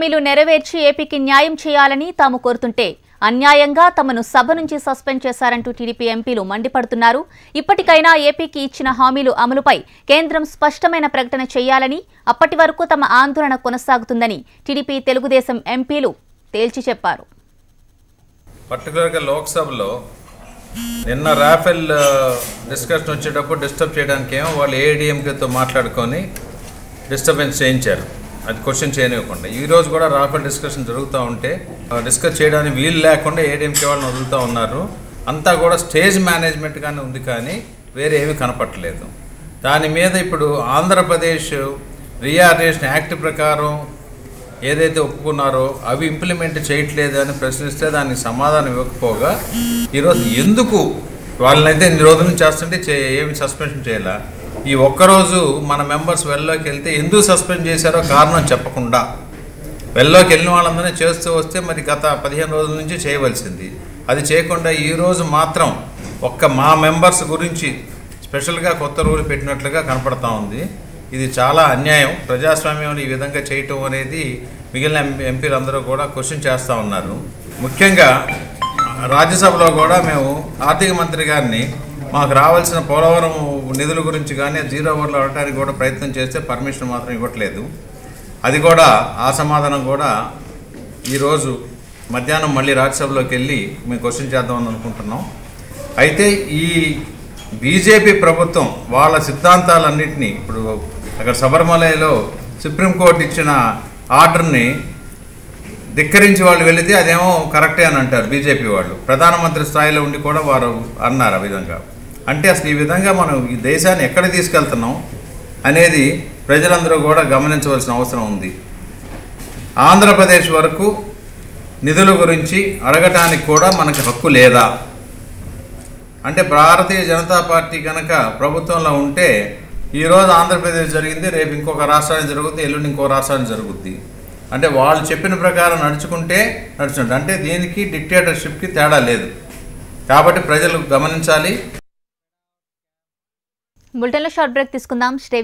హామీలు నెరవేర్చి ఏపీకి న్యాయం చేయాలని తాము కోరుతుంటే అన్యాయంగా తమను సభ నుంచి సస్పెండ్ చేశారంటూ టీడీపీ ఎంపీలు మండిపడుతున్నారు. ఇప్పటికైనా ఏపీకి ఇచ్చిన హామీలు అమలుపై కేంద్రం స్పష్టమైన ప్రకటన చేయాలని అప్పటి వరకు తమ ఆందోళన కొనసాగుతుందని టీడీపీ తెలుగుదేశం ఎంపీలు తేల్చి చెప్పారు. పర్టికులర్గా లోక్సభలో నిన్న రాఫెల్ డిస్కషన్ వచ్చేటప్పుడు డిస్టర్బ్ చేయడానికి ఏమో వాళ్ళు ఏఐడిఎంకేతో మాట్లాడుకొని డిస్టర్బెన్స్ చేయించారు. అది క్వశ్చన్ చేయనివ్వకుండా. ఈ రోజు కూడా రాఫెల్ డిస్కషన్ జరుగుతూ ఉంటే డిస్కస్ చేయడానికి వీలు లేకుండా ఏడీఎంకే వాళ్ళని వదులుతూ ఉన్నారు. అంతా కూడా స్టేజ్ మేనేజ్మెంట్గానే ఉంది కానీ వేరే ఏమీ కనపట్టలేదు దాని మీద ఇప్పుడు ఆంధ్రప్రదేశ్ రీఆర్గనైజేషన్ యాక్ట్ ప్రకారం ఏదైతే ఒప్పుకున్నారో అవి ఇంప్లిమెంట్ చేయట్లేదు అని ప్రశ్నిస్తే దానికి సమాధానం ఇవ్వకపోగా ఈరోజు ఎందుకు వాళ్ళనైతే ఇన్ని రోజుల నుంచి చేస్తుంటే చే ఏమి సస్పెన్షన్ చేయాలా? ఈ ఒక్కరోజు మన మెంబర్స్ వెల్లోకి వెళ్తే ఎందుకు సస్పెండ్ చేశారో కారణం చెప్పకుండా వెల్లోకి వెళ్ళిన వాళ్ళందరినీ చేస్తూ వస్తే మరి గత పదిహేను రోజుల నుంచి చేయవలసింది. అది చేయకుండా ఈ రోజు మాత్రం ఒక్క మా మెంబర్స్ గురించి స్పెషల్గా కొత్త రూల్ పెట్టినట్లుగా కనపడతా ఉంది. ఇది చాలా అన్యాయం. ప్రజాస్వామ్యంలో ఈ విధంగా చేయటం అనేది మిగిలిన ఎంపీలందరూ కూడా క్వశ్చన్ చేస్తూ ఉన్నారు. ముఖ్యంగా రాజ్యసభలో కూడా మేము ఆర్థిక మంత్రి గారిని మాకు రావాల్సిన పోలవరం నిధుల గురించి కానీ జీరో ఓవర్లు అవడానికి కూడా ప్రయత్నం చేస్తే పర్మిషన్ మాత్రం ఇవ్వట్లేదు. అది కూడా ఆ సమాధానం కూడా ఈరోజు మధ్యాహ్నం మళ్ళీ రాజ్యసభలోకి వెళ్ళి మేము క్వశ్చన్ చేద్దామని అనుకుంటున్నాం. అయితే ఈ బీజేపీ ప్రభుత్వం వాళ్ళ సిద్ధాంతాలన్నింటినీ ఇప్పుడు అక్కడ శబరిమలలో సుప్రీంకోర్టు ఇచ్చిన ఆర్డర్ని ధిక్కరించి వాళ్ళు వెళితే అదేమో కరెక్టే అని అంటారు బీజేపీ వాళ్ళు. ప్రధానమంత్రి స్థాయిలో ఉండి కూడా వారు అన్నారు ఆ విధంగా. అంటే అసలు ఈ విధంగా మనం ఈ దేశాన్ని ఎక్కడ తీసుకెళ్తున్నాం అనేది ప్రజలందరూ కూడా గమనించవలసిన అవసరం ఉంది. ఆంధ్రప్రదేశ్ వరకు నిధుల గురించి అడగటానికి కూడా మనకి హక్కు లేదా? అంటే భారతీయ జనతా పార్టీ కనుక ప్రభుత్వంలో ఉంటే ఈరోజు ఆంధ్రప్రదేశ్ జరిగింది రేపు ఇంకొక రాష్ట్రానికి జరుగుద్ది ఎల్లుండి ఇంకో రాష్ట్రానికి జరుగుద్ది. అంటే వాళ్ళు చెప్పిన ప్రకారం నడుచుకుంటే నడుచుకుంటే అంటే దీనికి డిక్టేటర్షిప్కి తేడా లేదు. కాబట్టి ప్రజలు గమనించాలి. బులెటిన్లో షార్ట్ బ్రేక్ తీసుకుందాం. స్టే